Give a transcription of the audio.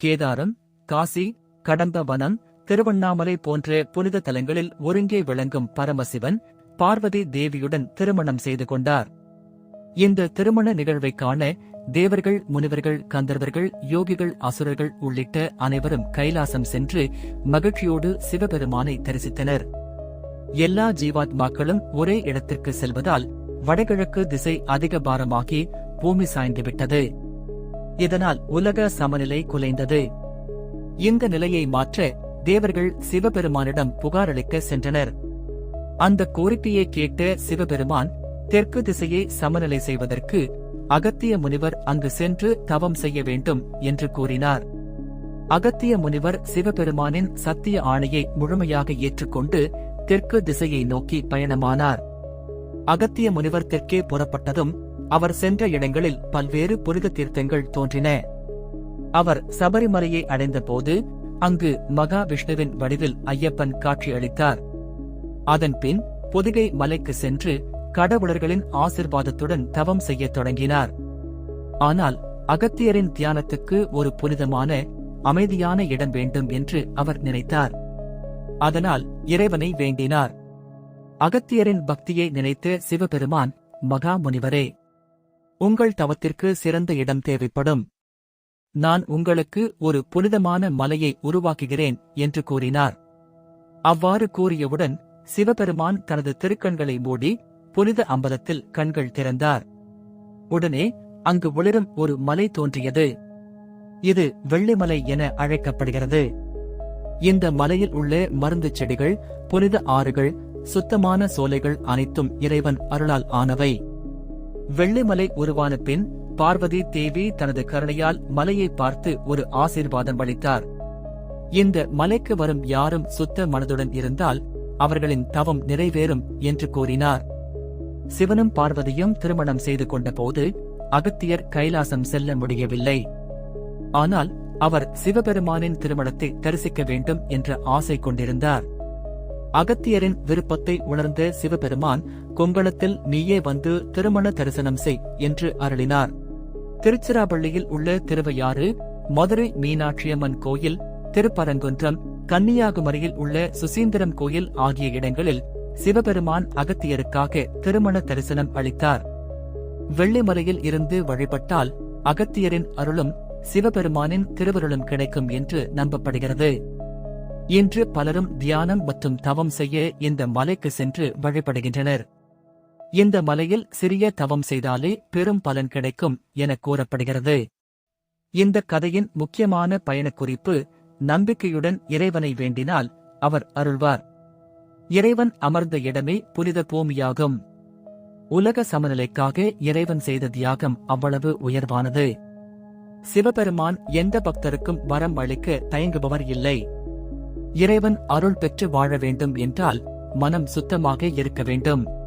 கேதாரம் காசி கடம்ப வனம் திருவண்ணாமலை போன்ற புனித தலங்களில் ஒருங்கே விளங்கும் பரமசிவன் பார்வதி தேவியுடன் திருமணம் செய்து கொண்டார். இந்த திருமண நிகழ்வை காண தேவர்கள் முனிவர்கள் கந்தர்வர்கள் யோகிகள் அசுரர்கள் உள்ளிட்ட அனைவரும் கைலாசம் சென்று மகிழ்ச்சியோடு சிவபெருமானை தரிசித்தனர். எல்லா ஜீவாத்மாக்களும் ஒரே இடத்திற்கு செல்வதால் வடகிழக்கு திசை அதிக பாரமாகி பூமி சாய்ந்துவிட்டது இதனால் உலக சமநிலை குலைந்தது. இந்த நிலையை மாற்ற தேவர்கள் சிவபெருமானிடம் புகாரளிக்க சென்றனர். அந்த கோரிக்கையை கேட்ட சிவபெருமான் தெற்கு திசையை சமநிலை செய்வதற்கு அகத்திய முனிவர் அங்கு சென்று தவம் செய்ய வேண்டும் என்று கூறினார். அகத்திய முனிவர் சிவபெருமானின் சத்திய ஆணையை முழுமையாக ஏற்றுக்கொண்டு தெற்கு திசையை நோக்கி பயணமானார். அகத்திய முனிவர் தெற்கே புறப்பட்டதும் அவர் சென்ற இடங்களில் பல்வேறு புனித தீர்த்தங்கள் தோன்றின. அவர் சபரிமலையை அடைந்தபோது அங்கு மகா விஷ்ணுவின் வடிவில் ஐயப்பன் காட்சியளித்தார். அதன்பின் பொதிகை மலைக்கு சென்று கடவுளர்களின் ஆசிர்வாதத்துடன் தவம் செய்யத் தொடங்கினார். ஆனால் அகத்தியரின் தியானத்துக்கு ஒரு புனிதமான அமைதியான இடம் வேண்டும் என்று அவர் நினைத்தார். அதனால் இறைவனை வேண்டினார். அகத்தியரின் பக்தியை நினைத்த சிவபெருமான் மகா முனிவரே உங்கள் தவத்திற்கு சிறந்த இடம் தேவைப்படும். நான் உங்களுக்கு ஒரு புனிதமான மலையை உருவாக்குகிறேன் என்று கூறினார். அவ்வாறு கூறியவுடன் சிவபெருமான் தனது திருக்கண்களை மூடி புனித அம்பலத்தில் கண்கள் திறந்தார். உடனே அங்கு ஒளிரும் ஒரு மலை தோன்றியது. இது வெள்ளிமலை என அழைக்கப்படுகிறது. இந்த மலையில் உள்ள மருந்து செடிகள் புனித ஆறுகள் சுத்தமான சோலைகள் அனைத்தும் இறைவன் அருளால் ஆனவை. வெள்ளிமலை உருவான பின் பார்வதி தேவி தனது கருணையால் மலையை பார்த்து ஒரு ஆசீர்வாதம் அளித்தார். இந்த மலைக்கு வரும் யாரும் சுத்த மனதுடன் இருந்தால் அவர்களின் தவம் நிறைவேறும் என்று கூறினார். சிவனும் பார்வதியும் திருமணம் செய்து கொண்டபோது அகத்தியர் கைலாசம் செல்ல முடியவில்லை. ஆனால் அவர் சிவபெருமானின் திருமணத்தை தரிசிக்க வேண்டும் என்ற ஆசை கொண்டிருந்தார். அகத்தியரின் விருப்பத்தை உணர்ந்த சிவபெருமான் கொங்கணத்தில் நீயே வந்து திருமண தரிசனம் செய் என்று அருளினார். திருச்சிராப்பள்ளியில் உள்ள திருவையாறு மதுரை மீனாட்சியம்மன் கோயில் திருப்பரங்குன்றம் கன்னியாகுமரியில் உள்ள சுசீந்திரம் கோயில் ஆகிய இடங்களில் சிவபெருமான் அகத்தியருக்காக திருமண தரிசனம் அளித்தார். வெள்ளிமலையில் இருந்து வழிபட்டால் அகத்தியரின் அருளும் சிவபெருமானின் திருவருளும் கிடைக்கும் என்று நம்பப்படுகிறது. இன்று பலரும் தியானம் மற்றும் தவம் செய்ய இந்த மலைக்கு சென்று வழிபடுகின்றனர். இந்த மலையில் சிறிய தவம் செய்தாலே பெரும் பலன் கிடைக்கும் என கூறப்படுகிறது. இந்த கதையின் முக்கியமான பயணக் குறிப்பு நம்பிக்கையுடன் இறைவனை வேண்டினால் அவர் அருள்வார். இறைவன் அமர்ந்த இடமே புனித பூமியாகும். உலக சமநிலைக்காக இறைவன் செய்த தியாகம் அவ்வளவு உயர்வானது. சிவபெருமான் எந்த பக்தருக்கும் வரம் அளிக்க தயங்குபவர் இல்லை. இறைவன் அருள் பெற்று வாழ வேண்டும் என்றால் மனம் சுத்தமாக இருக்க வேண்டும்.